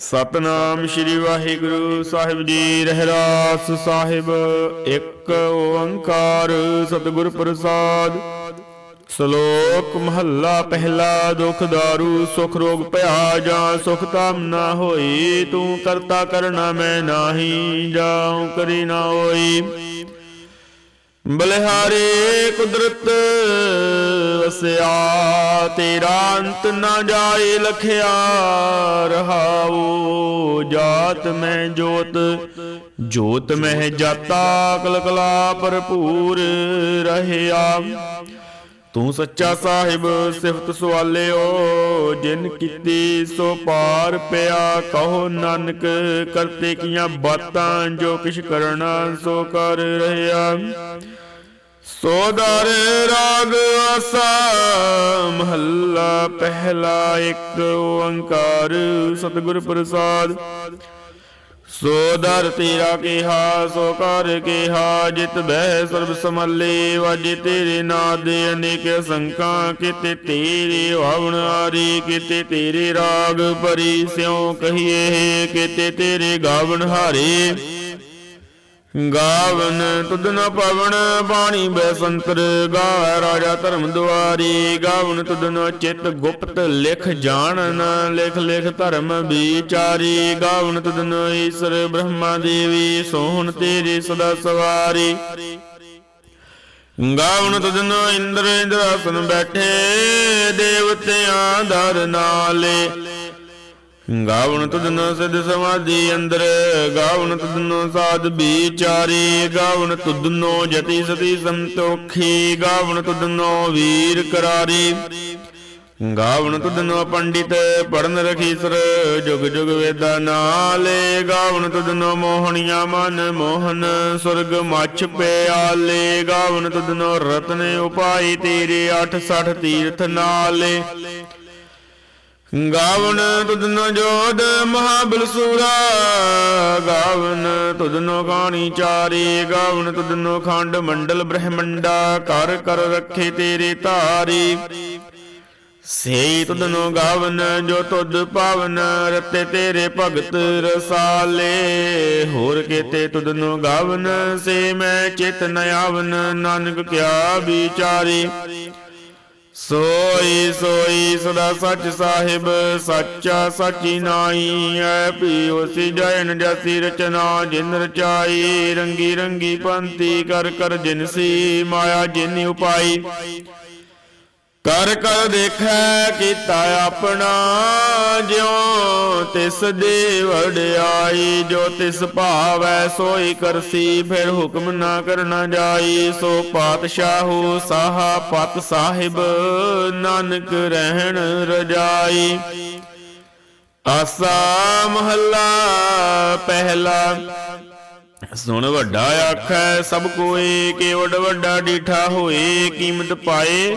ਸਤਨਾਮ ਸ੍ਰੀ ਵਾਹਿਗੁਰੂ ਸਾਹਿਬ ਜੀ, ਰਹਿਰਾਸ ਸਾਹਿਬ। ਇੱਕ ਓੰਕਾਰ ਸਤਿਗੁਰ ਪ੍ਰਸਾਦ। ਸ਼ਲੋਕ ਮਹੱਲਾ ਪਹਿਲਾ, ਦੁਖ ਦਾਰੂ, ਸੁਖ ਰੋਗ ਭਇਆ ਜਾਂ ਸੁਖ ਤਾਮ ਨਾ ਹੋਈ, ਤੂੰ ਕਰਤਾ ਕਰਨਾ ਮੈਂ ਨਾਹੀ, ਜਾਉ ਕਰੀ ਨਾ ਹੋਈ। ਬਲਿਹਾਰੇ ਕੁਦਰਤ ਵਸਿਆ, ਤੇਰਾ ਅੰਤ ਨਾ ਜਾਏ ਲਖਿਆ, ਰਹਾਉ ਜਾਤ ਮੈਂ ਜੋਤ ਜੋਤ ਮਹਿ ਜਾਤਾ ਕਲ ਕਲਾ ਭਰਪੂਰ ਰਹਿਆ। ਤੂੰ ਸੱਚਾ ਸਾਹਿਬ, ਸਿਫਤ ਸਵਾਲਿਓ ਜਿਨ ਕੀਤੀ ਸੋ ਪਾਰ ਪਿਆ। ਕਹੋ ਨਾਨਕ, ਕਰਤੇ ਕੀਆਂ ਬਾਤਾਂ, ਜੋ ਕਿਛ ਕਰਨਾ ਸੋ ਕਰ ਰਹਿਆ। ਸੋਦਰ ਰਾਗ ਆਸਾ, ਮਹੱਲਾ ਪਹਿਲਾ ਇੱਕ ਓੰਕਾਰ, ਸਤਿਗੁਰ ਪ੍ਰਸਾਦ। ਸੋ ਦਰ ਤੇਰਾ ਕਿਹਾ, ਸੋ ਕਰ ਕਿਹਾ, ਜਿਤ ਬਹਿ ਸਰਬ ਸਮੱਲੇ ਵਾਜੇ ਤੇਰੇ ਨਾਦ ਦੇ ਅਨੇਕ ਸੰਕਾਂ ਕਿਤੇ ਤੇਰੇ ਭਾਵਨ ਆਰੀ, ਕਿਤੇ ਤੇਰੇ ਰਾਗ ਪਰੀ ਸਿਉ ਕਹੀਏ, ਕਿਤੇ ਤੇਰੇ ਗਾਵਣ ਹਾਰੇ। ਗਾਵਨ ਤੁਧ ਨ ਪਵਨ, ਬਾਣੀ ਬੈਸੰਤਰ ਗਾ ਰਾਜਾ ਧਰਮ ਦੁਆਰੀ। ਗਾਵਨ ਤੁਧ ਨ ਚਿਤ ਗੁਪਤ ਲਿਖ ਜਾਣਨ ਲਿਖ ਲਿਖ ਧਰਮ ਵਿਚਾਰੀ। ਗਾਵਨ ਤੁਧ ਨ ਈਸ਼ਰ ਬ੍ਰਹਮਾ ਦੇਵੀ, ਸੋਹਣ ਤੇਰੀ ਸਦਾ ਸਵਾਰੀ। ਗਾਵਨ ਤੁਧ ਨ ਇੰਦਰ ਇੰਦਰਾਸਨ ਬੈਠੇ, ਦੇਵਤਿਆਂ ਦਰ ਨਾਲੇ। ਗਾਵਨ ਤੁਧਨ ਸਿਧ ਸਮਾਧੀ ਅੰਦਰ, ਗਾਵਨ ਤੁਧਨੋ ਸਾਧ ਵਿਚਾਰੀ ਗਾਵਣ ਤੁਧਨੋ ਜਤੀ ਸਤੀ ਸੰਤੋਖੀ ਗਾਵਣ ਤੁਧਨੋ ਵੀਰ ਕਰਾਰੀ। ਗਾਵਣ ਤੁਧਨੋ ਪੰਡਿਤ ਪੜਨ ਰਖੀਸਰ ਜੁਗ ਜੁਗ ਵੇਦਾ ਨਾਲੇ, ਗਾਵਨ ਤੁਧਨੋ ਮੋਹਣੀਆਂ ਮਨ ਮੋਹਨ, ਸੁਰਗ ਮੱਛ ਪਿਆਲੇ ਗਾਵਣ ਤੁਧਨੋ ਰਤਨ ਉਪਾਈ ਤੇਰੇ 860 ਤੀਰਥ ਨਾਲੇ। ਗਾਵਨ ਤੁਧਨੋ ਜੋਦ ਮਹਾਬਲ ਸੂਰਾ। ਗਾਵਨ ਤੁਧਨੋ ਕਾਣੀ ਚਾਰੀ। ਗਾਵਨ ਤੁਧਨੋ ਖੰਡ ਮੰਡਲ ਬ੍ਰਹਮੰਡਾ। ਕਰ ਕਰ ਰੱਖੇ ਤੇਰੇ ਧਾਰੀ। ਸੇ ਤੁਧਨੋ ਗਾਵਨ ਜੋ ਤੁਧ ਪਾਵਨ, ਰਤੇ ਤੇਰੇ ਭਗਤ ਰਸਾਲੇ। ਹੋਰ ਕੀਤੇ ਤੁਧਨੋ ਗਾਵਨ, ਸੇ ਮੈਂ ਚਿਤ ਨ ਆਵਨ, ਨਾਨਕ ਕਿਆ ਵਿਚਾਰੀ। ਸੋਈ ਸੋਈ ਸਦਾ ਸੱਚ ਸਾਹਿਬ, ਸੱਚਾ ਸੱਚੀ ਨਾਈ ਐ ਪੀਓ ਸੀ ਜੈਨ ਜਸੀ ਰਚਨਾ, ਜਿਨ ਰਚਾਈ, ਰੰਗੀ ਰੰਗੀ ਪੰਤੀ ਕਰ ਕਰ ਜਿਨਸੀ ਮਾਇਆ ਜਿਨ ਉਪਾਈ। ਕਰ ਕਰ ਦੇਖੈ ਕੀਤਾ ਆਪਣਾ, ਜਿਉ ਤਿਸ ਦੇ ਵਡਿਆਈ ਜੋ ਤਿਸ ਭਾਵੈ ਸੋਈ ਕਰਸੀ, ਫਿਰ ਹੁਕਮ ਨਾ ਕਰਨਾ ਜਾਈ। ਸੋ ਪਾਤਸ਼ਾਹੂ ਸਾਹਾ ਪਤ ਸਾਹਿਬ, ਨਾਨਕ ਰਹਿਣ ਰਜਾਈ। ਆਸਾ ਮਹੱਲਾ ਪਹਿਲਾ। ਸੁਣ ਵੱਡਾ ਆਖੈ, ਸਭ ਕੋਏ ਕਿ ਵੱਡ ਵੱਡਾ ਡੀਠਾ ਹੋਏ, ਕੀਮਤ ਪਾਏ।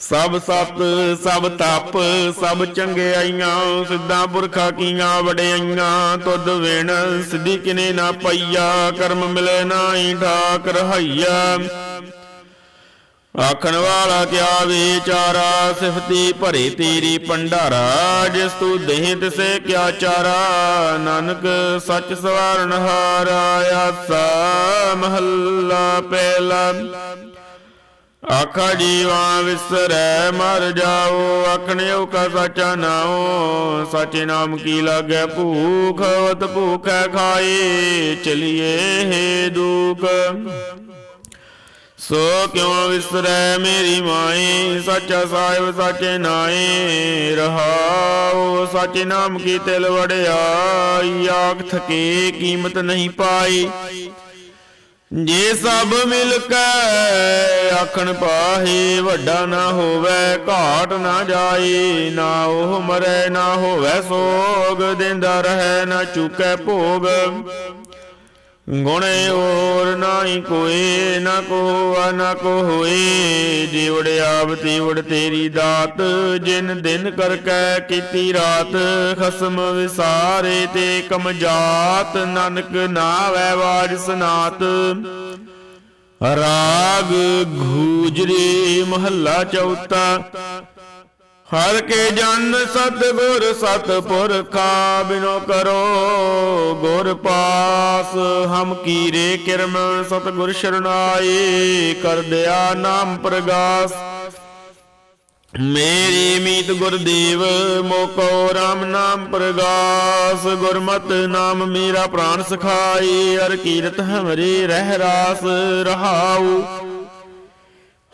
ਸਭ ਸਤ, ਸਭ ਤਪ, ਸਭ ਚੰਗਿਆਈਆਂ ਸਿੱਧਾ ਪੁਰਖਾ ਕੀਆਂ ਵਡਿਆਈਆਂ ਤੁਧ ਵਿਣ, ਸਿੱਧੀ ਕਿਨੇ ਨਾ ਪਈਆ, ਕਰਮ ਮਿਲੇ ਨਾਹੀ ਠਾਕ ਰਹਾਈਆ। ਆਖਣ ਵਾਲਾ ਕਿਆ ਵਿਚਾਰਾ, ਸਿਫਤੀ ਭਰੇ ਤੇਰੀ ਭੰਡਾਰਾ, ਜਿਸ ਤੂੰ ਦੇਹ ਤਿਸੇ ਕਿਆ ਚਾਰਾ। ਨਾਨਕ ਸੱਚ ਸਵਾਰਨ ਹਾਰਾ, ਆਸਾ ਮਹੱਲਾ ਪਹਿਲਾ। ਆਖਾ, ਜੀਵਾ ਵਿਸਰੈ, ਮਰ ਜਾਓ। ਆਖਣਿਓ ਕਾ ਸਾਚਾ ਨਾਉ, ਸਾਚੇ ਨਾਮ ਕੀ ਲਾਗੈ? ਭੂਖ ਵਤ ਭੂਖੈ ਖਾਏ, ਚਲੀਏ ਹੈ ਦੁਖ। ਸੋ ਕਿਉ ਵਿਸਰੈ ਮੇਰੀ ਮਾਈ ਸੱਚਾ ਸਾਹਿਬ ਸਾਚੇ ਨਾਏ, ਰਹਾਉ। ਸਾਚੇ ਨਾਮ ਕੀ ਤਿਲ ਵੜਿਆ ਆਖ ਥਕੇ ਕੀਮਤ ਨਹੀਂ ਪਾਈ। ਜੇ ਸਭ ਮਿਲ ਕੇ ਆਖਣ ਪਾਹੀ, ਵੱਡਾ ਨਾ ਹੋਵੇ, ਘਾਟ ਨਾ ਜਾਏ, ਨਾ ਉਹ ਮਰੇ, ਨਾ ਹੋਵੇ ਸੋਗ, ਦਿੰਦਾ ਰਹੇ, ਨਾ ਚੁਕੈ ਭੋਗ। ਗੁਣੇ ਹੋਰ ਨਾਹੀ ਕੋਏ, ਨਾ ਕੋ ਨਾ ਕੋ ਹੋਏ। ਜਿਵੜ ਆਵਤੀ ਵੜ ਤੇਰੀ ਦਾਤ। ਜਿਨ ਦਿਨ ਕਰ ਕੈ ਕੀਤੀ ਰਾਤ, ਖਸਮ ਵਿਸਾਰੇ ਤੇ ਕਮ ਜਾਤ ਨਾਨਕ ਨਾਵੈ ਵਾਜ ਸਨਾਤ। ਰਾਗ ਗੂਜਰੀ ਮਹੱਲਾ ਚੌਥਾ। ਹਰ ਕੇ ਜਨ ਸਤਿਗੁਰ ਸਤਪੁਰਖਾ ਬਿਨੋ ਕਰੋ ਗੁਰ ਪਾਸ, ਹਮ ਕੀਰੇ ਕਿਰਮ ਸਤਿਗੁਰ ਸ਼ਰਨਾਈ ਕਰ ਦਿਆ ਨਾਮ ਪ੍ਰਗਾਸ। ਮੇਰੀ ਮੀਤ ਗੁਰਦੇਵ, ਮੋਕੋ RAM ਨਾਮ ਪ੍ਰਗਾਸ। ਗੁਰਮਤਿ ਨਾਮ ਮੇਰਾ ਪ੍ਰਾਨ ਸਖਾਈ ਅਰ ਕੀਰਤ ਹਮਰੇ ਰਹਿ ਰਾਸ ਰਹਾਉ।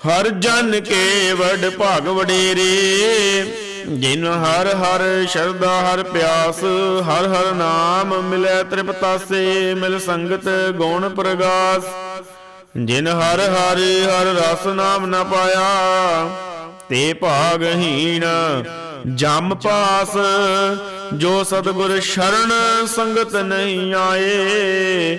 ਹਰ ਜਨ ਕੇ ਵਡ ਭਾਗ ਵਡੇਰੇ, ਜਿਨ ਹਰ ਹਰ ਸ਼ਰਧਾ, ਹਰ ਪਿਆਸ, ਹਰ ਹਰ ਨਾਮ ਮਿਲੈ ਤ੍ਰਿਪਤਾਸੇ, ਮਿਲ ਸੰਗਤ ਗੁਣ ਪ੍ਰਗਾਸ। ਜਿਨ ਹਰ ਹਰ ਹਰ ਰਸ ਨਾਮ ਨ ਪਾਇਆ, ਤੇ ਭਾਗਹੀਣ ਜਮ ਪਾਸ। ਜੋ ਸਤਿਗੁਰ ਸ਼ਰਨ ਸੰਗਤ ਨਹੀਂ ਆਏ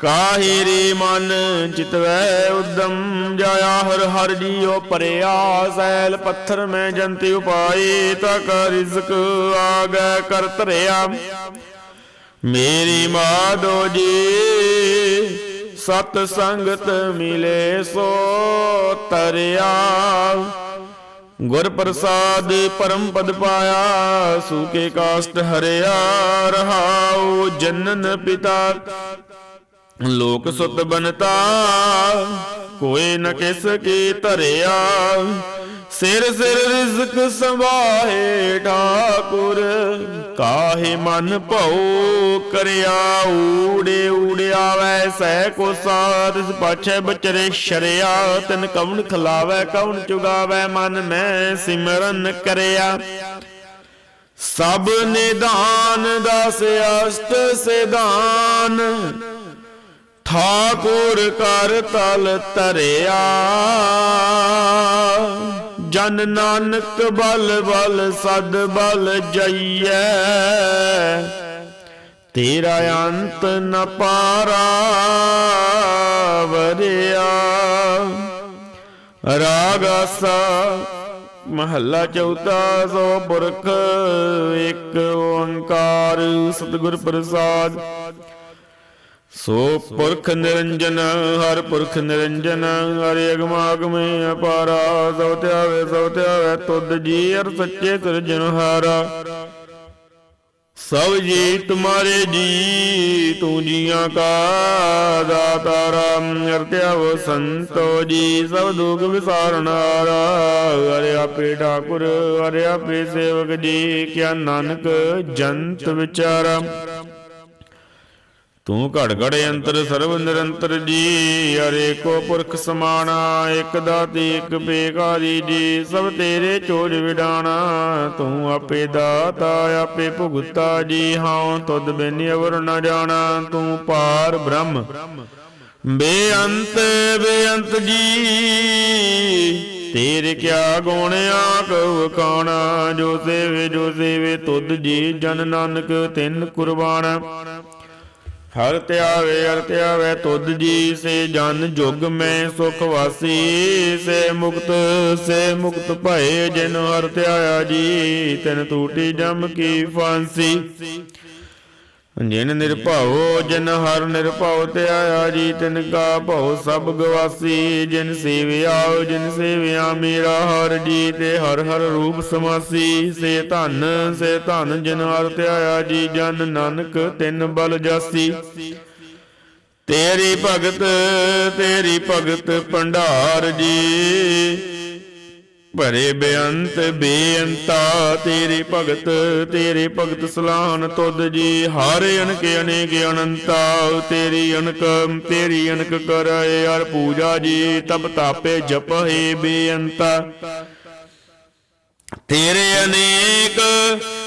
ਕਾਹੇ ਰੇ ਮਨ ਚਿਤਵੈ ਉਦਮ ਜਾਇਆ ਹਰ ਹਰ ਜੀਉ ਪਰਿਆ ਸੈਲ ਪੱਥਰ ਮੈਂ ਜੰਤੀ ਉਪਾਏ ਤਾ ਰਿਜ਼ਕ ਆਗੈ ਕਰ ਧਰਿਆ। ਮੇਰੀ ਮਾਦੋ ਜੀ, ਸਤ ਸੰਗਤ ਮਿਲੇ ਸੋ ਤਰਿਆ। ਗੁਰ ਪ੍ਰਸਾਦ ਪਰਮ ਪਦ ਪਾਇਆ ਸੂਕੇ ਕਾਸ਼ਟ ਹਰਿਆ ਰਹਾਉ ਜਨਨ ਪਿਤਾ। ਲੋਕ ਸੁਤ ਬਨਤਾ, ਕੋਈ ਨ ਕਿਸ ਕੀ ਧਰਿਆ। ਸਿਰ ਸਿਰ ਰਿਜ਼ਕ ਸੰਭਾਹੇ ਠਾਕੁਰ, ਕਾਹੇ ਮਨ ਭਉ ਕਰਿਆ। ਊੜੇ ਊੜਿਆਵੈ ਸਹਿ ਕੋ ਸਾਧਿਸ ਪਾਛੈ ਬਚਰੇ ਸ਼ਰਿਆ। ਤਨ ਕਵਣ ਖਲਾਵੈ, ਕਵਣ ਚੁਗਾਵੈ, ਮਨ ਮੈਂ ਸਿਮਰਨ ਕਰਿਆ। ਸਭ ਨਿਦਾਨ ਦਸ ਅਸ਼ਟ ਸਿਧਾਨ ਠਾਕੁਰ ਕਰ ਤਲ ਤਰਿਆ ਜਨ ਨਾਨਕ ਬਲ ਬਲ ਸਦ ਬਲ ਜਈਐ। ਤੇਰਾ ਅੰਤ ਨ ਪਾਰਾ ਵਰਿਆ। ਰਾਗਸਾ ਮਹੱਲਾ ਚੌਥਾ ਸੋ ਪੁਰਖ ਇੱਕ ਓੰਕਾਰ ਸਤਿਗੁਰ ਪ੍ਰਸਾਦ। ਸੋ ਪੁਰਖ ਨਿਰੰਜਨ, ਹਰ ਪੁਰਖ ਨਿਰੰਜਨ, ਹਰਿ ਅਗਮਾਗਮੇ ਅਪਾਰਾ, ਸਭ ਧਿਆਵੇ ਸਭ ਧਿਆਵੇ ਤੁਧ ਜੀ ਅਰ ਸੱਚੇ ਸਿਰਜਨਹਾਰਾ ਸਭ ਜੀ ਤੁਮਾਰੇ ਜੀ, ਤੂੰ ਜੀਆਂ ਕਾ ਦਾਤਾਰਾ ਅਰਤਿਆਵ ਸੰਤੋ ਜੀ, ਸਭ ਦੁਖ ਵਿਸਾਰਨਾਰਾ ਹਰਿ ਆਪੇ ਠਾਕੁਰ, ਹਰਿ ਆਪੇ ਸੇਵਕ ਜੀ, ਕਿਆ ਨਾਨਕ ਜੰਤ ਵਿਚਾਰਾ। ਤੂੰ ਘੜ ਘੜ ਅੰਤਰ ਸਰਬ ਨਿਰੰਤਰ ਜੀ ਅਰੇ ਕੋ ਪੁਰਖ ਸਮਾਣਾ, ਇਕ ਦਾਤੀ, ਇਕ ਬੇਕਾਰੀ ਜੀ, ਸਭ ਤੇਰੇ ਚੋਜ ਵਿਡਾਣਾ। ਤੂੰ ਆਪੇ ਦਾਤਾ, ਆਪੇ ਭੁਗਤਾ ਜੀ ਹਾਂ ਤੁਧ ਬਿਨ ਅਵਰ ਨ ਜਾਣਾ। ਤੂੰ ਪਾਰ ਬ੍ਰਹਮ, ਬੇਅੰਤ ਬੇਅੰਤ ਜੀ। ਤੇਰੇ ਕਿਆ ਗੁਣ ਆਕ ਵਖਾਣਾ, ਜੋ ਸੇਵੇ ਜੋ ਸੇਵੇ ਤੁਧ ਜੀ, ਜਨ ਨਾਨਕ ਤਿੰਨ ਕੁਰਬਾਨ। ਹਰ ਧਿਆਵੇ ਹਰ ਧਿਆਵੇ ਤੁਧ ਜੀ, ਸੇ ਜਨ ਜੁਗ ਮੈਂ ਸੁਖ ਵਾਸੀ, ਸੇ ਮੁਕਤ ਸੇ ਮੁਕਤ ਭਏ ਜਿਨ ਹਰ ਧਿਆਇਆ ਜੀ, ਤਿਨ ਟੂਟੀ ਜਮ ਕੀ ਫਾਂਸੀ। ਜਿਨ ਨਿਰਭਉ ਜਿਨ ਹਰ ਨਿਰਭਉ ਧਿਆਇਆ ਜੀ, ਤਿਨ ਕਾ ਭਉ ਸਭ ਗਵਾਸੀ। ਜਿਨ ਸੇਵਿਆ ਜਿਨ ਸੇਵਿਆ ਮੇਰਾ ਹਰ ਜੀ, ਤੇ ਹਰ ਹਰ ਰੂਪ ਸਮਾਸੀ। ਸੇ ਧਨ ਸੇ ਧਨ ਜਿਨ ਹਰ ਧਿਆਇਆ ਜੀ, ਜਨ ਨਾਨਕ ਤਿਨ ਬਲ ਜਾਸੀ। ਤੇਰੀ ਭਗਤ ਤੇਰੀ ਭਗਤ ਭੰਡਾਰ ਜੀ ਭਰੇ ਬੇਅੰਤ ਬੇਅੰਤਾ, ਤੇਰੇ ਭਗਤ ਤੇਰੇ ਭਗਤ ਸਲਾਹਨ ਤੁਧ ਜੀ, ਹਰ ਅਨਕ ਅਨੇਕ ਅਨੰਤਾ, ਤੇਰੀ ਅਨਕ ਤੇਰੀ ਅਨਕ ਕਰੈ ਅਰ ਪੂਜਾ ਜੀ, ਤਪ ਤਾਪੇ ਜਪਹਿ ਬੇਅੰਤਾ। ਤੇਰੇ ਅਨੇਕ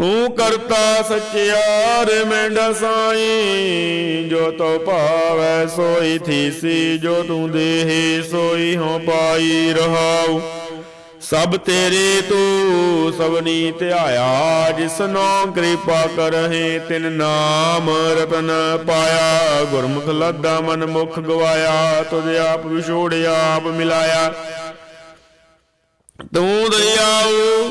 ਤੂੰ ਕਰਤਾ ਸਚਿਆਰ ਮੈਂਡਾ ਸਾਈ। ਜੋ ਤੋ ਭਾਵੈ, ਸੋਈ ਥੀਸੀ ਜੋ ਤੂੰ ਦੇਹੀ, ਸੋਈ ਹੋ ਪਾਈ ਰਹਾਉ। ਸਭ ਤੇਰੇ ਤੂੰ ਸਭਨੀ ਧਿਆਇਆ ਜਿਸਨੋ ਕਿਰਪਾ ਕਰਹਿ, ਤਿਨ ਨਾਮ ਰਤਨ ਪਾਇਆ। ਗੁਰਮੁਖ ਲੱਦਾ ਮਨ ਮੁਖ ਗਵਾਇਆ। ਤੁਧ ਆਪ ਵਿਛੋੜਿਆ ਆਪ ਮਿਲਾਇਆ। ਤੂੰ ਦਇਆਉ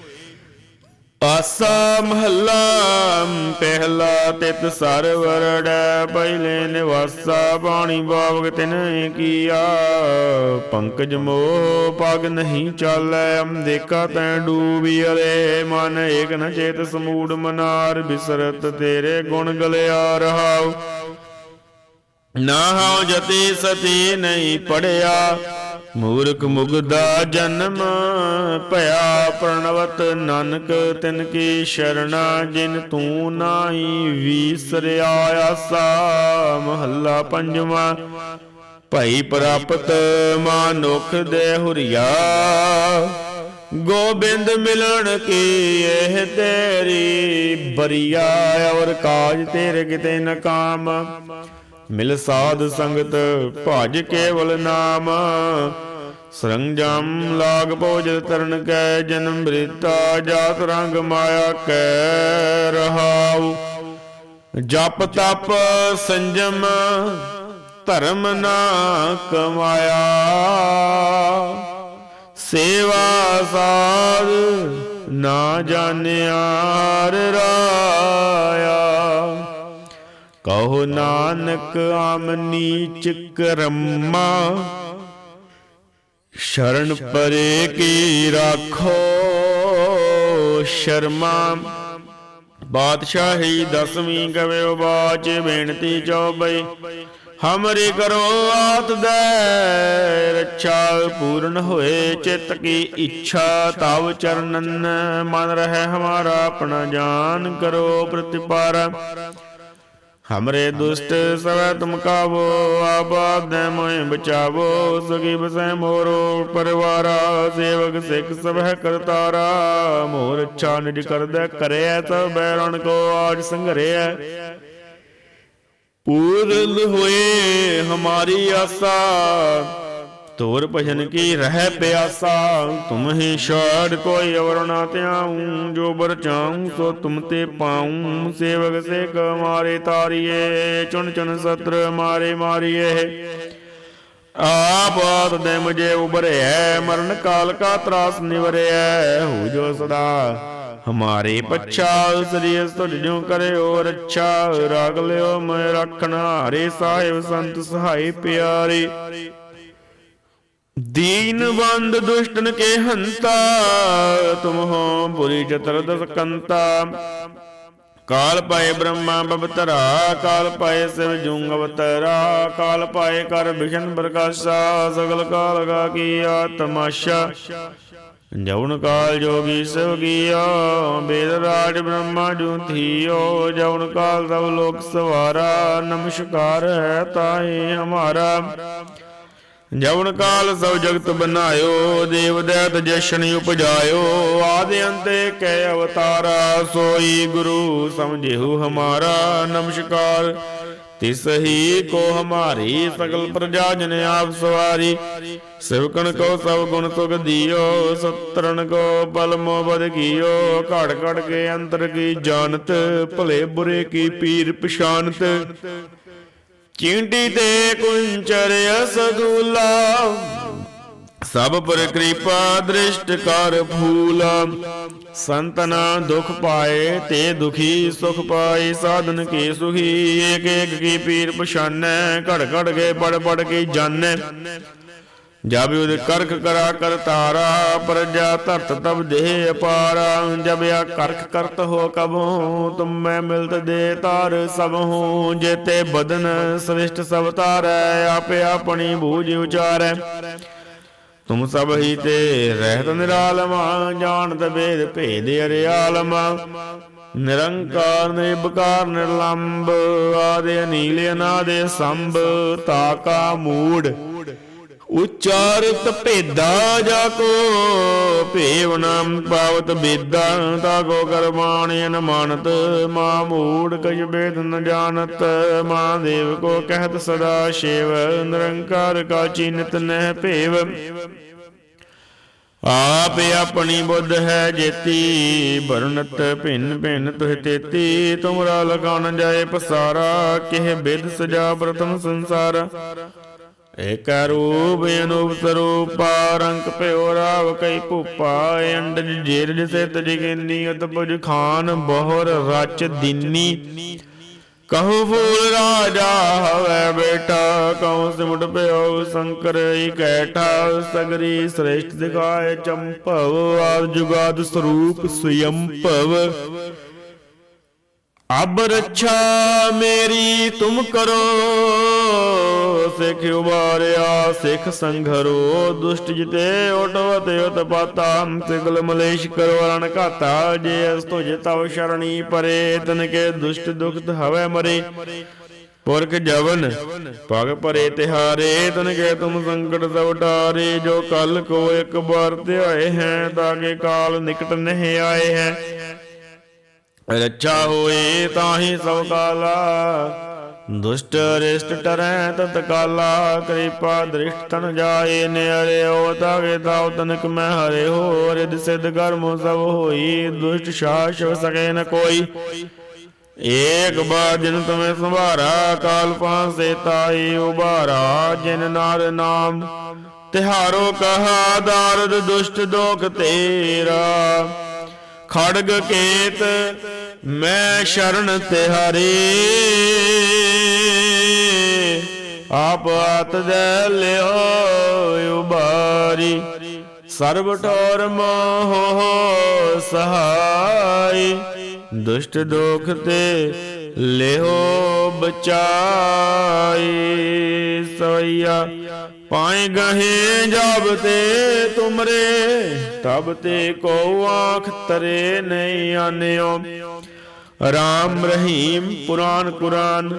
ਆਸਾ ਮਹੱਲਾ, ਪਹਿਲਾ ਤਿਤ ਸਰਵਰੜ ਪਹਿਲੇ ਨਿਵਾਸਾ ਬਾਣੀ ਬਾਵਗ ਤਿਨ ਕੀਆ। ਪੰਕਜ ਮੋ ਪਗ ਨਹੀਂ ਚਾਲੈ ਅਮ ਦੇਖਾ ਤੈ ਡੂਬੀ ਅਲੇ ਮਨ ਏਕ ਨ ਚੇਤ ਸਮੂੜ ਮਨਾਰ, ਬਿਸਰਤ ਤੇਰੇ ਗੁਣ ਗਲਿਆ ਰਹਾਉ ਨਾ ਹਉ ਜਤੀ ਸਤੀ ਨਹੀਂ ਪੜਿਆ। ਮੂਰਖ ਮੁਗਦਾ ਜਨਮ ਭਇਆ ਪ੍ਰਣਵਤ ਨਾਨਕ, ਤਿਨ ਕੀ ਸ਼ਰਣਾ ਜਿਨ ਤੂੰ ਨਾਹੀ ਵੀਸਰਿਆ ਆਸਾ। ਮਹੱਲਾ ਪੰਜਵਾਂ, ਭਈ ਪ੍ਰਾਪਤ ਮਾਨੁਖ ਦੇ ਹੁਰੀਆ। ਗੋਬਿੰਦ ਮਿਲਣ ਕੀ ਇਹ ਤੇਰੀ ਬਰੀਆ, ਔਰ ਕਾਜ ਤੇਰੇ ਕਿਤੇ ਨਕਾਮ। ਮਿਲ ਸਾਧ ਸੰਗਤ ਭਜ ਕੇਵਲ ਨਾਮ। ਸਰੰਜਾਮ ਲਾਗ ਭੋਜ ਤਰਨ ਕੈ, ਜਨਮ ਬ੍ਰਿਤਾ ਜਾਤ ਰੰਗ ਮਾਇਆ ਕੈ ਰਹਾਉ। ਜਪ ਤਪ ਸੰਜਮ ਧਰਮ ਨਾ ਕਮਾਇਆ। ਸੇਵਾ ਸਾਧ ਨਾ ਜਾਣਿਆ ਰਾਇਆ ਕਹੋ ਨਾਨਕ ਆਮ ਨੀਚ ਸ਼ਰਨ ਪਰੇ ਕੀ ਰਾਖੋ ਸ਼ਰਮਾ। ਬਾਦਸ਼ਾਹੀ ਦਸਵੀਂ ਗਵਿਓ ਬਾਚ ਬੇਨਤੀ ਚੌਬਈ ਹਮਰੀ ਕਰੋ ਆਤ ਦੇ ਰੱਛਾ ਪੂਰਨ ਹੋਏ ਚਿਤ ਕੀ ਇੱਛਾ, ਤਵ ਚਰਨਨ ਮਨ ਰਹੇ ਹਮਾਰਾ, ਆਪਣਾ ਜਾਨ ਕਰੋ ਪ੍ਰਤਿਪਾਰਾ। ਹਮਰੇ ਦੁਸ਼ਟ ਸਵੈ ਤੁਮ ਕਾਵੋ ਆਬਾਦ ਦੇ ਮੋਇ ਬਚਾਵੋ ਸਗੀ ਬਸੈ ਮੋਰੋ ਪਰਿਵਾਰਾ ਸੇਵਕ ਸਿੱਖ ਸਭੈ ਕਰਤਾਰਾ ਮੋਰ ਅੱਛਾ ਨਿਜ ਕਰਦਾ ਕਰਿਆ ਸਭ ਬੈਰਣ ਕੋ ਆਜ ਸੰਘਰਿਆ ਪੂਰਨ ਹੋਏ ਹਮਾਰੀ ਆਸਾ ਤੋਰ ਭਜਨ ਕੀ ਰਹਿ ਪਿਆਸਾ? ਤੁਮ ਹੀ ਛਾੜ ਕੋਈ ਅਵਰ ਨਾ ਧਿਆਉ ਜੋ ਬਰ ਚਾਉ ਸੋ ਤੁਮ ਤੇ ਪਾਉ। ਸੇਵਕ ਸੇਕ ਮਾਰੇ ਤਾਰੀਏ ਚੁਣ ਚੁਣ ਸਤਰ ਮਾਰੇ ਮਾਰੀਏ। ਆਪਾਤ ਦੇ ਮੁਝੇ ਉਬਰਿਐ ਮਰਨ ਕਾਲ ਕਾ ਤਰਾਸ ਨਿਵਰਿਐ ਹੋ ਜੋ ਸਦਾ ਹਮਾਰੇ ਪੱਛਾ ਸ੍ਰੀ ਤੁਝ ਜੋ ਕਰਿਓ ਰੱਛਾ। ਰਾਗ ਲਿਓ ਮੈਂ ਰੱਖਣਾ ਹਰੇ ਸਾਹਿਬ ਸੰਤ ਸਹਾਈ ਪਿਆਰੇ। ਦੀਨਵੰਦ ਦੁਸ਼ਟਨ ਕੇ ਹੰਤਾ, ਤੁਮ ਹੋ ਪੁਰੀ ਚਤਰਦਸ ਕੰਤਾ ਕਾਲ ਪਾਏ ਬ੍ਰਹਮਾ ਬਵਤਰਾ, ਕਾਲ ਪਾਏ ਸਿਵ ਜੁੰਗ ਅਵਤਰਾ, ਕਾਲ ਪਾਏ ਕਰ ਵਿਸ਼ਨ ਪ੍ਰਕਾਸ਼ਾ, ਸਗਲ ਕਾਲ ਗਾ ਕੀ ਆਤਮਾਸ਼ਾ। ਜਉਨ ਕਾਲ ਜੋਗੀ ਸਭ ਗਿਆ ਬੇਦ ਰਾਜ ਬ੍ਰਹਮਾ ਜੂ ਥੀਓ ਜਉਨ ਕਾਲ ਸਭ ਲੋਕ ਸਵਾਰਾ, ਨਮਸਕਾਰ ਹੈ ਤਾਹੇ ਹਮਾਰਾ। ਜਵਨ ਕਾਲ ਸਭ ਜਗਤ ਬਨਾਇਓ ਦੇਵ ਦੈਤ ਜਸ਼ਨ ਉਪਜਾਇਓ। ਆਦਿ ਅੰਤੇ ਕੈ ਅਵਤਾਰਾ, ਸੋਈ ਗੁਰੂ ਸਮਝਿਓ ਹਮਾਰਾ ਨਮਸਕਾਰ। ਤਿਸ ਹੀ ਕੋ ਹਮਾਰੀ ਸਗਲ ਪ੍ਰਜਾ ਜਨ ਆਪ ਸਵਾਰੀ। ਸਿਵਕਣ ਕੋ ਸਭ ਗੁਣ ਸੁਖ ਦਿਓ ਸਤਰਨ ਕੋ ਬਲ ਮੋ ਬਦ ਕੀਓ। ਘੜ ਘੜ ਕੇ ਅੰਤਰ ਕੀ ਜਾਣਤ, ਭਲੇ ਬੁਰੇ ਕੀ ਪੀਰ ਪਛਾਨਤ ਚਿੰਟੀ ਤੇ ਕੁੰਚਰ ਅਸਦੂਲਾ ਸਭ ਪਰ ਕਿਰਪਾ ਦ੍ਰਿਸ਼ਟ ਕਰ ਫੂਲਾ। ਸੰਤਨਾ ਦੁਖ ਪਾਏ ਤੇ ਦੁਖੀ ਸੁਖ ਪਾਏ। ਸਾਧਨ ਕੇ ਸੁਖੀ ਏਕ ਏਕ ਕੀ ਪੀਰ ਪਛਾਨੈ। ਘੜ ਘੜ ਕੇ ਪੜ ਪੜ ਕੇ ਜਾਣੈ ਜਬ ਉਦ ਕਰਖ ਕਰਾ ਕਰ ਤਾਰਾ, ਪ੍ਰਜਾ ਧਰਤ ਤਬ ਦੇਹ ਅਪਾਰਾ। ਜਬ ਆ ਕਰਖ ਕਰਤ ਹੋ ਕਬਹੂ, ਤੁਮ ਮੈਂ ਮਿਲਤ ਦੇ ਤਾਰ ਸਭ ਹੂੰ ਜੇਤੇ ਬਦਨ ਸ੍ਰਿਸ਼ਟ ਸਭ ਤਾਰੈ ਆਪੇ ਆਪਣੀ ਬੂਝ ਉਚਾਰੈ। ਤੁਮ ਸਭ ਹੀ ਤੇ ਰਹਿਤ ਨਿਰਾਲਮਾ, ਜਾਣਤ ਵੇਦ ਭੇਦ ਅਰਿਆਲਮਾ। ਨਿਰੰਕਾਰ ਨਿਰਭਕਾਰ ਨਿਰਲੰਬ, ਆਦੇ ਅਨੀਲ, ਅਨਾਦੇ ਸੰਭ ਤਾਕਾ ਮੂੜ। ਉਚਾਰਿਤ ਭੇਦਾ ਜਾ ਕੋ ਭੇਵ ਨਾਮ ਪਾਵਤ ਬੇਦਾ ਤਾ ਕੋ ਕਰਮਾਣ ਅਨ ਮਾ ਮੂੜ ਕਜ ਬੇਦ ਨ ਜਾਣਤ, ਮਾ ਦੇਵ ਕੋ ਕਹਿਤ ਸਦਾ ਸ਼ਿਵ ਨਿਰੰਕਾਰ ਕਾ ਚਿਨਤ ਨਹਿ ਭੇਵ। ਆਪ ਆਪਣੀ ਬੁੱਧ ਹੈ ਜੇਤੀ ਵਰਣਤ ਭਿੰਨ ਭਿੰਨ ਤੁਹ ਤੇਤੀ, ਤੁਮਰਾ ਲਗਾਉਣ ਜਾਏ ਪਸਾਰਾ, ਕਿਹ ਬਿਦ ਸਜਾ ਪ੍ਰਥਮ ਸੰਸਾਰ। ਏਕ ਰੂਪ ਅਨੂਪ ਸਰੂਪਾ ਰੰਗ ਭਇਓ ਰਾਵ ਕਈ ਭੂਪਾ ਅੰਡਜ ਜੇਰਜ ਸੇ ਤਜਗਿਨੀ ਅਤਪੁਜ ਖਾਨ ਬਹੁਰ ਰਚ ਦਿਨੀ। ਕਹੂ ਫੂਲ ਰਾਜਾ ਹਵੇ ਬੇਟਾ, ਕਉ ਸਿਮਟ ਭਇਓ ਸ਼ੰਕਰ ਇਕੈਠਾ ਸਗਰੀ ਸ੍ਰੇਸ਼ਟ ਦਿਖਾਏ ਚੰਪਵ ਆਦ ਜੁਗਾਦ ਸਰੂਪ ਸੁਯੰਪਵ। ਅਬ ਰੱਛਾ ਮੇਰੀ ਤੁਮ ਕਰੋ ਸਿੱਖ ਉਬਾਰਿਆ, ਸਿੱਖ ਸੰਘਰੋ, ਦੁਸ਼ਟ ਜਿਤੇ ਓਟਵਤ ਉਤਪਾਤਾ, ਸਿਗਲ ਮਲੇਸ਼ ਕਰੋ ਘਾਤਾ, ਜੇ ਅਸ ਤੁਜ ਤਵ ਸ਼ਰਣੀ ਪਰੇ, ਤਨ ਕੇ ਦੁਸ਼ਟ ਦੁਖਤ ਹਵੇ ਮਰੇ। ਪੁਰਖ ਜਵਨ ਪਗ ਭਰੇ ਤਿਹਾਰੇ, ਤਨ ਕੇ ਤੁਮ ਸੰਕਟ ਸਭ ਟਾਰੇ, ਜੋ ਕਲ ਕੋ ਇੱਕ ਬਾਰ ਧਿਆਏ ਹੈ ਤਾਕੇ ਕਾਲ ਨਿਕਟ ਨਹੀਂ ਆਏ ਹੈ। ਰੱਛਾ ਹੋਏ ਤਾਹੀ ਸਭ ਕਾਲਾ। ਦੁਸ਼ਟ ਰਿਸ਼ਟ ਟਰੈ ਤਤ ਕਾਲਾ, ਕਿਰਪਾ ਦ੍ਰਿਸ਼ਟ ਤਨ ਜਾਏ ਨਿਰੇ ਤਾਗੇ ਤਾਉ ਤਨਕ ਮੈਂ ਹਰੇ ਹੋ ਰਿਦ ਸਿਧ ਕਰਮ ਸਭ ਹੋਈ, ਦੁਸ਼ਟ ਸ਼ਾਸ ਸਕੇ ਨ ਕੋਈ। ਏਕ ਬਾਰ ਜਿਨ ਤੁਮੇ ਸੰਭਾਰਾ, ਕਾਲ ਪਾਸੇ ਤਾਈ ਉਬਾਰਾ ਜਿਨ ਨਾਰ ਨਾਮ ਤਿਹਾਰੋ ਕਹਾ, ਦਾਰਦ ਦੁਸ਼ਟ ਦੋਖ ਤੇਰਾ। ਖੜਗ ਕੇਤ ਮੈਂ ਸ਼ਰਨ ਤਿਹਾਰੇ ਆਪ ਆਤ ਦੇ ਲਿਓ ਉਬਾਰੀ। ਸਰਬ ਠੋਰ ਮੋਹ ਸਹਾਈ। ਦੁਸ਼ਟ ਦੋਖ ਤੇ ਲਿਓ ਬਚਾਈ। ਸਵਈਆ ਪਾਏ ਗਹੇ ਜਬ ਤੇ ਤੁਮਰੇ, ਤਬ ਤੇ ਕੋ ਆਖ ਤਰੇ ਨਹੀਂ ਆਨਿਓ। ਰਾਮ ਰਹੀਮ ਪੁਰਾਨ ਕੁਰਾਨ,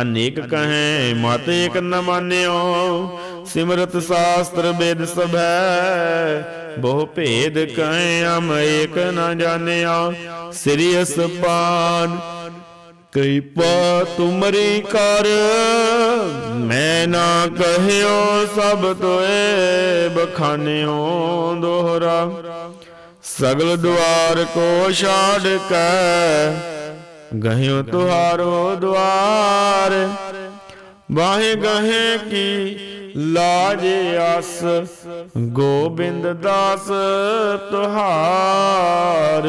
ਅਨੇਕ ਕਹੈ ਮਤ ਏਕ ਨ ਮਾਨਿਓ, ਸਿਮਰਤ ਸ਼ਾਸਤਰ ਬੇਦ ਸਭੈ, ਬਹੁ ਭੇਦ ਕਹੈ ਅਮ ਏਕ ਨ ਜਾਣਿਆ, ਸ੍ਰੀ ਅਸਪਾਨ ਕਿਰਪਾ ਤੁਮਰੀ ਕਰ, ਮੈਂ ਨਾ ਕਹਿਓ ਸਭ ਤੋਏ ਬਖਾਨਿਓ ਦੋਹਰਾ, ਸਗਲ ਦੁਆਰ ਕੋ ਛਾੜ ਕੇ ਗਹਿਓ ਤੁਹਾਰੋ ਦੁਆਰ ਬਾਹੇ ਗਹੇ ਕੀ ਲਾਜ ਆਸ ਗੋਬਿੰਦ ਦਾਸ ਤੁਹਾਰ।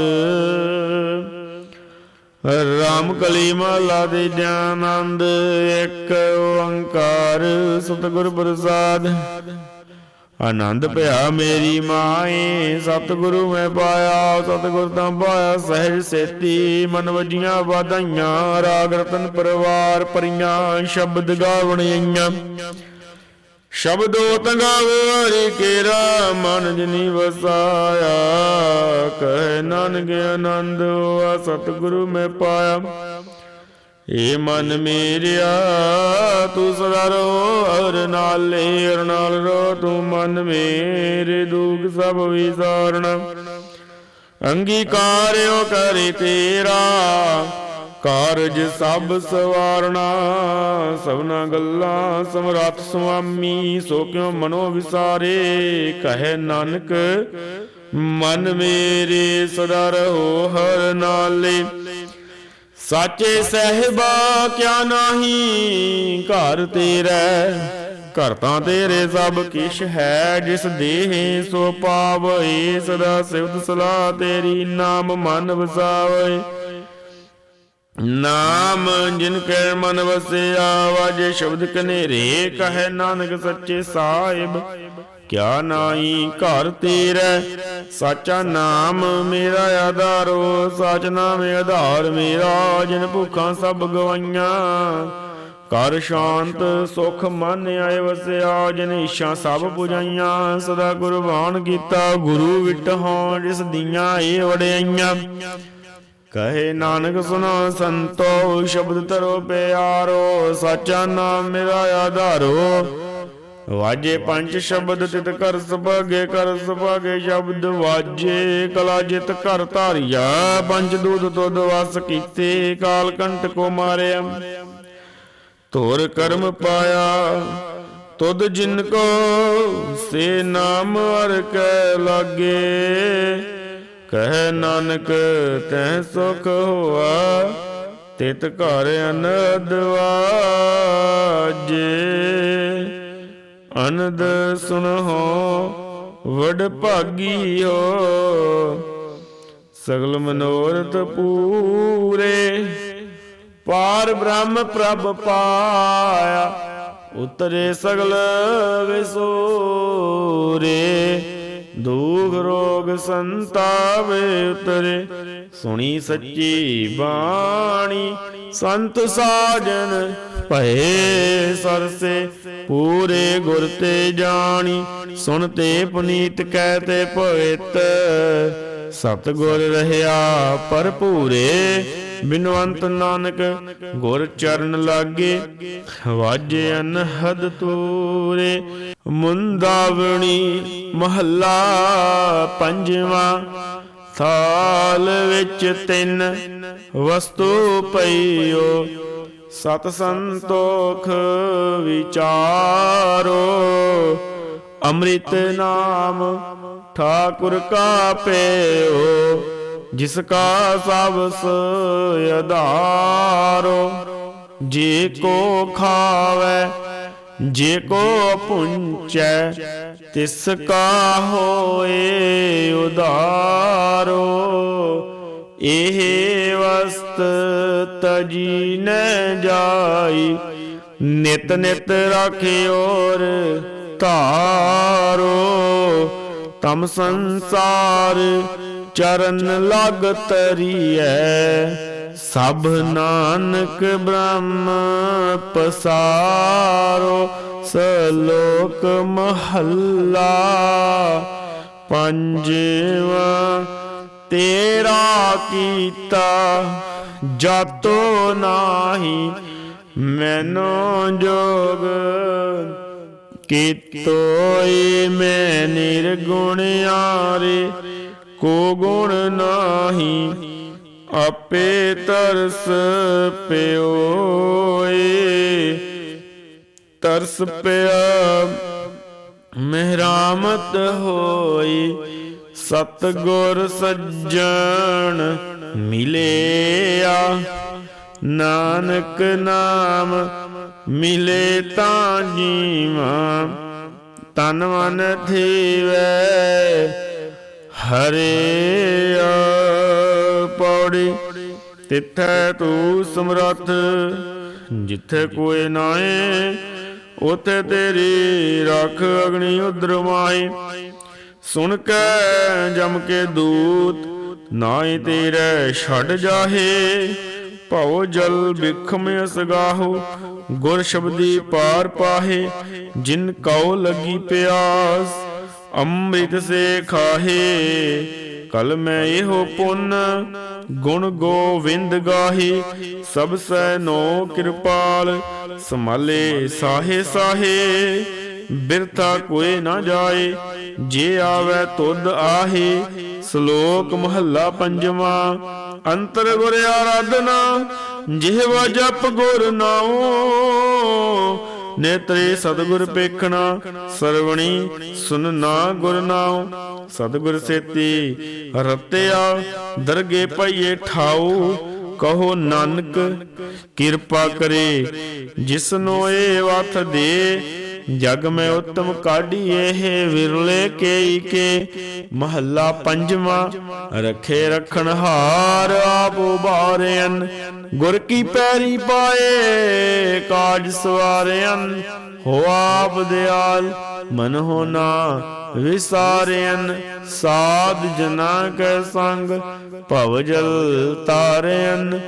ਰਾਮ ਕਲੀ ਮਾਲਾ ਦੇ ਜਾਨੰਦ ਇੱਕ ਓੰਕਾਰ, ਸਤਿਗੁਰ ਪ੍ਰਸਾਦ। ਆਨੰਦ ਭਇਆ ਮੇਰੀ ਮਾਏ। ਸਤਿਗੁਰੂ ਮੈਂ ਪਾਇਆ, ਸਤਿਗੁਰ ਤਾਂ ਪਾਇਆ। ਸਹਿਜ ਸੇਤੀ ਮਨ ਵਜੀਆਂ ਵਾਧਾਈਆਂ। ਰਾਗ ਰਤਨ ਪਰਵਾਰ ਪਰੀਆਂ ਸ਼ਬਦ ਗਾਵਣ ਆਈਆਂ। ਸ਼ਬਦੋ ਤੰਗਾਵੇ ਹਰੀ ਕੇਰਾ, ਮਨ ਜਿਨੀ ਵਸਾਇਆ। ਕਹਿ ਨਾਨਕ ਆਨੰਦ ਆ ਸਤਿਗੁਰੂ ਮੈਂ ਪਾਇਆ। ਏ ਮਨ ਮੇਰਿਆ, ਤੂੰ ਸਦਾ ਰੋ ਹਰ ਨਾਲੇ ਹਰ ਨਾਲ ਰੋ ਤੂੰ ਮਨ ਮੇਰੇ ਦੁਖ ਸਭ ਵਿਸਾਰਣ। ਅੰਗੀਕਾਰਿਓ ਕਰੇ ਤੇਰਾ, ਕਾਰਜ ਸਭ ਸਵਾਰਣਾ। ਸਭਨਾ ਗੱਲਾਂ ਸਮਰੱਥ ਸੁਆਮੀ, ਸੋ ਕਿਉ ਮਨੋ ਵਿਸਾਰੇ? ਕਹੇ ਨਾਨਕ, ਮਨ ਮੇਰੇ ਸਦਾ ਰਹੋ, ਹਰ ਨਾਲੇ। ਸਾਚੇ ਸਹਿਬਾ ਕਿਆ ਨਾਹੀ? ਘਰ ਤੇਰਾ, ਘਰ ਤਾਂ ਤੇਰੇ ਸਭ ਕਿਛ ਹੈ, ਜਿਸ ਦੇਹ ਸੋ ਪਾਵੈ, ਸਦਾ ਸਿਵਤ ਸਲਾਹ ਤੇਰੀ ਨਾਮ ਮਨ ਵਸਾਵੇ। ਨਾਮ ਜਿਨ ਕੈ ਮਨ ਵਸਿਆ, ਵਾਜੇ ਸ਼ਬਦ ਕਨੇਰੇ, ਕਹੈ ਨਾਨਕ ਸੱਚੇ ਸਾਹਿਬ। ਕਿਆ ਨਾਹੀ ਘਰ ਤੇਰਾ? ਸਾਚਾ ਨਾਮ ਮੇਰਾ ਆਧਾਰੋ, ਸਾਚ ਨਾਮ ਆਧਾਰ ਮੇਰਾ, ਜਿਨ ਭੁੱਖਾਂ ਸਭ ਗਵਾਈਆਂ। ਕਰ ਸ਼ਾਂਤ, ਸੁਖ ਮਨ ਆਏ ਵਸਿਆ, ਜਿਨ ਇੱਛਾ ਸਭ ਪੁਜਾਈਆਂ। ਸਦਾ ਗੁਰਬਾਨ ਕੀਤਾ, ਗੁਰੂ ਵਿਟਹੁ ਜਿਸ ਦੀਆਂ ਏ ਵੜਾਈਆਂ ਕਹੇ ਨਾਨਕ ਸੁਨੋ ਸੰਤੋ, ਸ਼ਬਦ ਤਰੋ ਪਿਆਰੋ, ਸਾਚਾ ਨਾਮ ਮੇਰਾ ਆਧਾਰੋ। ਵਾਜੇ ਪੰਜ ਸ਼ਬਦ ਤਿਤ ਕਰ ਸੁਭਾਗੇ ਕਰ ਸੁਭਾਗੇ ਸ਼ਬਦ ਵਾਜੇ। ਕਲਾ ਜਿਤ ਘਰ ਧਾਰਿਆ, ਪੰਜ ਦੂਤ ਤੁਧ ਵਸ ਕੀਤੇ। ਕਾਲ ਕੰਟ ਕੋ ਮਾਰਿਆ ਤੋਰ ਕਰਮ ਪਾਇਆ। ਤੁਧ ਜਿਨ ਕੋ ਸੇ ਨਾਮ ਅਰ ਕੈ ਲਾਗੇ। ਕਹਿ ਨਾਨਕ ਤੈ ਸੁਖ ਹੋਆ, ਤਿਤ ਘਰ ਅਨੰਦ ਅਨੰਦ ਸੁਨਹੁ, ਵਡ ਭਾਗੀ ਸਗਲ ਮਨੋਰਥ ਪੂਰੇ, ਪਾਰ ਬ੍ਰਹਮ ਪ੍ਰਭ ਪਾਇਆ, ਉਤਰੇ ਸਗਲ ਵਿਸੂਰੇ। ਦੁਖ ਰੋਗ ਸੰਤਾਵੇ ਉਤਰੇ ਸੁਣੀ ਸੱਚੀ ਬਾਣੀ, ਸੰਤ ਸਾਜਨ ਭਏ ਸਰਸੇ, ਪੂਰੇ ਗੁਰ ਤੇ ਜਾਣੀ, ਸੁਣ ਤੇ ਪੁਨੀਤ ਕਹਿ ਤੇ ਪਵਿੱਤ ਸਤਿਗੁਰ ਰਹਿਆ ਭਰਪੂਰੇ ਬਿਨਵੰਤ ਨਾਨਕ ਗੁਰ ਚਰਨ ਲਾਗੇ, ਵਾਜੇ ਅਨਹਦ ਤੂਰੇ। ਮੁੰਦਾਵਣੀ ਮਹੱਲਾ ਪੰਜਵਾਂ ਥਾਲ ਵਿੱਚ ਤਿੰਨ ਵਸਤੂ ਪਈਓ। ਸਤ ਸੰਤੋਖ ਵਿਚਾਰੋ। ਅੰਮ੍ਰਿਤ ਨਾਮ ਠਾਕੁਰ ਕਾ ਪੇਓ ਜਿਸ ਕਾ ਸਭ ਆਧਾਰੋ ਜੇ ਕੋ ਖਾਵੇ ਜੇ ਕੋ ਪੁੰਚੈ, ਤਿਸ ਕਾ ਹੋਏ ਉਧਾਰੋ, ਇਹ ਵਸਤ ਤਜੀ ਨ ਜਾਈ, ਨਿਤ ਨਿਤ ਰਾਖਿਓਰ ਧਾਰੋ। ਤਮ ਸੰਸਾਰ ਚਰਨ ਲਗ ਤਰੀਐ ਸਭ ਨਾਨਕ ਬ੍ਰਹਮ ਪਸਾਰੋ, ਸਲੋਕ ਮਹੱਲਾ ਪੰਜਵਾ, ਤੇਰਾ ਕੀਤਾ ਜਾਤੋ ਨਾਹੀ, ਮੈਨੋ ਜੋਗ ਕੀਤੋਏ ਮੈਂ ਨਿਰਗੁਣ ਆਰੇ ਕੋ ਗੁਣ ਨਾਹੀ। ਆਪੇ ਤਰਸ ਪਿਓਏ। ਤਰਸ ਪਿਆ, ਮਹਿਰਾਮਤ ਹੋਈ। ਸਤਗੁਰ ਸੱਜਣ ਮਿਲਿਆ। ਨਾਨਕ ਨਾਮ ਮਿਲੇ ਤਾਂ ਜੀਵਾਂ। ਤਨ ਮਨ ਥੀਵੈ ਹਰੇ ਪੌੜੀ, ਤਿੱਥੈ ਤੂੰ ਸਮਰੱਥ। ਜਿੱਥੇ ਕੋਈ ਨਾਏ ਉਥੇ ਤੇਰੀ ਰੱਖ ਅਗਨੀ ਉਦਰ ਸੁਣ ਕੇ ਜਮ ਕੇ ਦੂਤ, ਨਾਹੀ ਤੇਰੇ ਛੱਡ ਜਾਹੇ। ਭਉ ਜਲ ਬਿਖਮ ਅਸਗਾਹੋ ਗੁਰ ਸ਼ਬਦੀ ਪਾਰ ਪਾਹੇ। ਜਿਨ ਕਉ ਲਗੀ ਪਿਆਸ, ਅੰਮ੍ਰਿਤ ਸੇ ਖਾਹੇ। ਕਲ ਮੈਂ ਇਹੋ ਪੁੰਨ, ਗੁਣ ਗੋਵਿੰਦ ਗਾਹੀ, ਸਭ ਸੈ ਨੋ ਕਿਰਪਾਲ ਸਮਾਲੇ ਸਾਹੇ ਸਾਹੇ, ਬਿਰਥਾ ਕੋਏ ਨਾ ਜਾਏ, ਜੇ ਆਵੇ ਤੁਧ ਆਹੇ, ਸ਼ਲੋਕ ਮਹੱਲਾ ਪੰਜਵਾ, ਅੰਤਰ ਗੁਰ ਆਰਾਧਨਾ ਜਿਹਵਾ ਜਪ ਗੁਰ ਨਾਉ ਨੇਤਰੇ ਸਤਿਗੁਰ ਪੇਖਣਾ ਸਰਵਣੀ ਸੁਨਨਾ ਗੁਰ ਨਾਉ ਸਤਿਗੁਰ ਸੇਤੀ ਰਤਿਆ ਦਰਗੇ ਪਈਏ ਠਾਉ ਕਹੋ ਨਾਨਕ ਕਿਰਪਾ ਕਰੇ ਜਿਸਨੋ ਇਹ ਵਥ ਦੇ ਜਗ ਮੈਂ ਉਤਮ ਕਾਢੀਏ ਹੈ ਵਿਰਲੇ ਕੇਈ ਕੇ ਮਹੱਲਾ ਪੰਜਵਾਂ ਰਖੇ ਰਖਣ ਹਾਰ ਆਪ ਉਬਾਰਿਆਨ ਗੁਰ ਕੀ ਪੈਰੀ ਪਾਏ, ਕਾਜ ਸਵਾਰਿਆਨ ਹੋ ਆਪ ਦਿਆਲ, ਮਨ ਹੋ ਨਾ ਵਿਸਾਰਿਆਨ ਸਾਧ ਜਨਾ ਕੈ ਸੰਗ, ਭਵ ਜਲ ਤਾਰਿਆਨ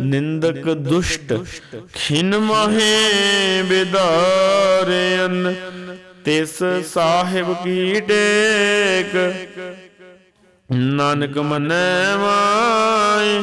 ਨਿੰਦਕ ਦੁਸ਼ਟ, ਖਿਨ ਮਹੇ ਬਿਦਾਰਿਆਨ ਤਿਸ ਸਾਹਿਬ ਕੀ ਟੇਕ, ਨਾਨਕ ਮਨੈ ਮਾਏ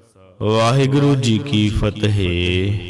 ਵਾਹਿਗੁਰੂ ਜੀ ਕੀ ਫਤਿਹ।